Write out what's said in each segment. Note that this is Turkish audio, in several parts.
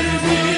Savior.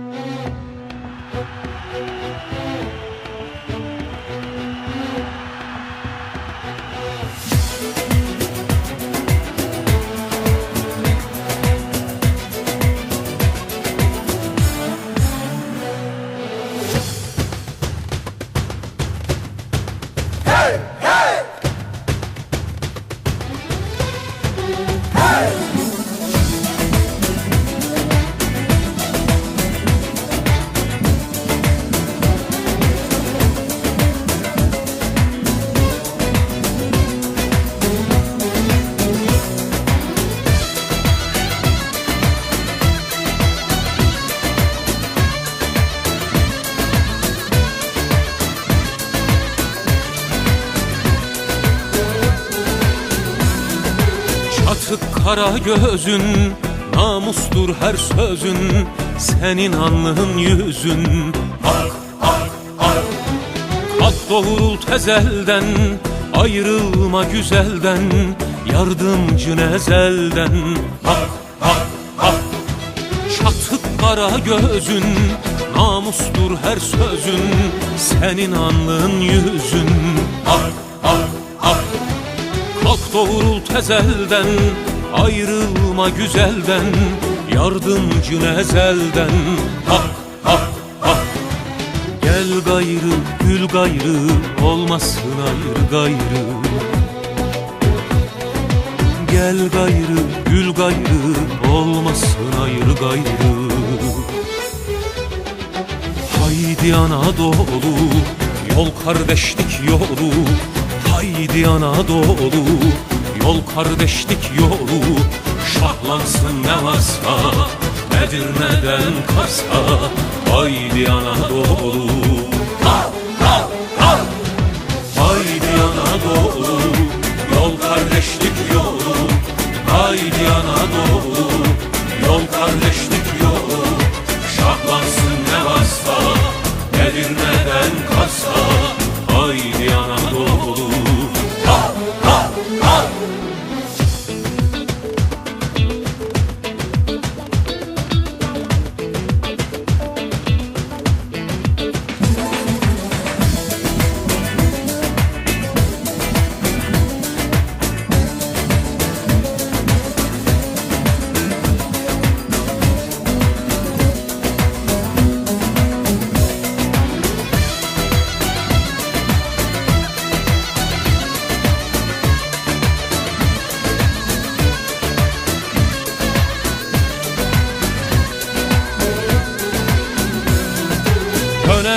Çatık kara gözün Namustur her sözün Senin alnın yüzün. Hak hak hak Kalk doğrul tezelden Ayrılma güzelden Yardımcın ezelden Hak hak hak Çatık kara gözün Namustur her sözün Senin alnın yüzün. Hak hak hak Kalk doğrul tezelden Ayrılma güzelden Yardımcın ezelden. Hak hak hak Gel gayrı gül gayrı Olmasın ayrı gayrı. Gel gayrı gül gayrı Olmasın ayrı gayrı. Haydi Anadolu Yol kardeşlik yolu. Haydi Anadolu Yol kardeşlik yolu Şahlansın ne varsa Edirne'den Kars'a Haydi Anadolu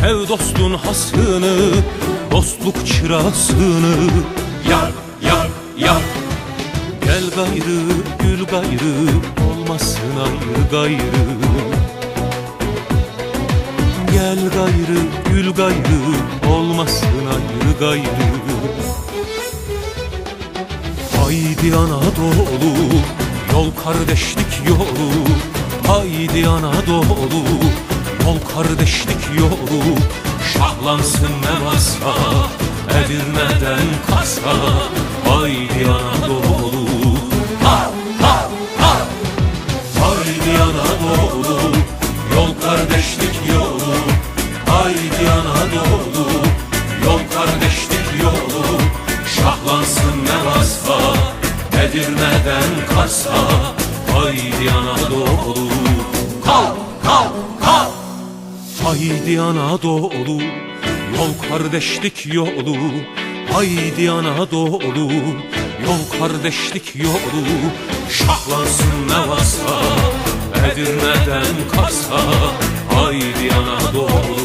Sev dostun hasını dostluk çırasını. Yak yak yak Gel gayrı gül gayrı olmasın ayrı gayrı. Gel gayrı gül gayrı olmasın ayrı gayrı. Haydi Anadolu yol kardeşlik yolu. Haydi Anadolu yol kardeşlik yolu Şahlansın ne varsa Edirne'den Kars'a Haydi Anadolu Ha ha ha. Haydi Anadolu Yol kardeşlik yolu. Haydi Anadolu Yol kardeşlik yolu. Şahlansın ne varsa Edirne'den Kars'a Haydi Anadolu kalk kalk Haydi Anadolu Yol kardeşlik yolu. Haydi Anadolu Yol kardeşlik yolu. Şahlansın ne varsa Edirne'den Kars'a. Haydi Anadolu